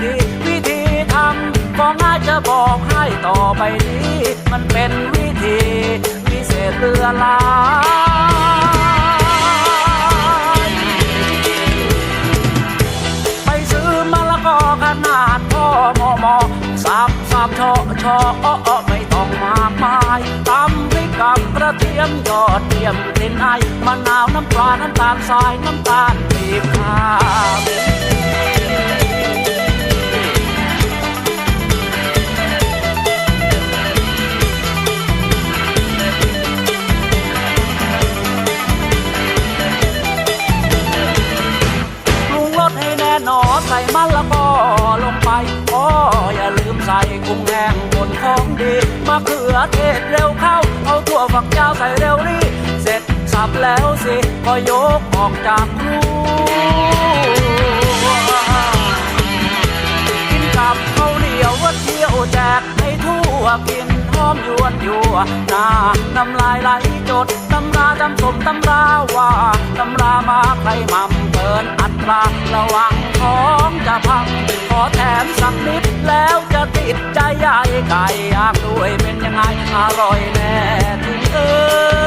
ทีวิธีทำก็ง่ายจะบอกให้ต่อไปนี้ มันเป็นวิธีวิเศษเรือลายไปซื้อมะละกอขนาดพ่อมอมอสับสับชอชออ้อไม่ต้องมากมายตำพริกกับกระเทียมยอดเทียมกลิ่นไอมะนาวน้ำปลาน้ำตาลทรายน้ำตาลปีบขาว ห้แน่นอนใส่มะละกอลงไปอ๋ออย่าลืมใส่กุ้งแห้งบนของดีมะเขือเทศเร็วเข้า เอาถั่วฝักยาวใส่เร็วรีเสร็จสับแล้วสิก็ยกออกจากครัวกินกับข้าวเหนียวว่าเที่ยวแจกให้ทั่วกิน ยวนยัวนาน้ำลายไหลจดตำราจำสมตำราว่าตำรามาใครมั่มเกินอัตราระวังของจะพังขอแถมสักนิดแล้วจะติดใจใหญ่ไก่อยากด้วยเป็นยังไงอร่อยแน่ถึงเออ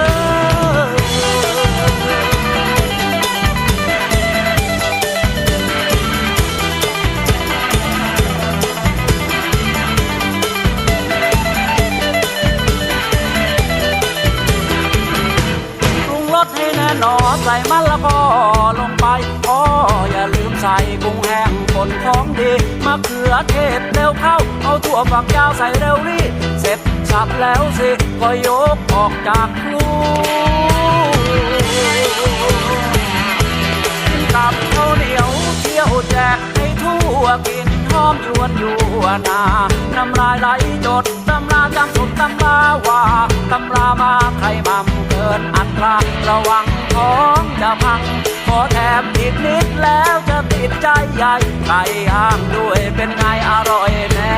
ใส่มะละกอลงไปอ๋ออย่าลืมใส่กุ้งแห้งผลของดีมะเขือเทศเร็วเข้า เอาถั่วฝักยาวใส่เร็วรีเสร็จสับแล้วสิก็ยกออกจากครัวกินกับข้าวเหนียวเที่ยวแจกให้ทั่วกินหอมยวนยัวนาน้ำลายไหลจดตำราจำสุดตำราว่าตำรามาใครมั่มเกิ นอัตราระวังของจะพัง ขอแถมอีกนิดแล้วจะติดใจใหญ่ไก่ย่างด้วยเป็นไงอร่อยแน่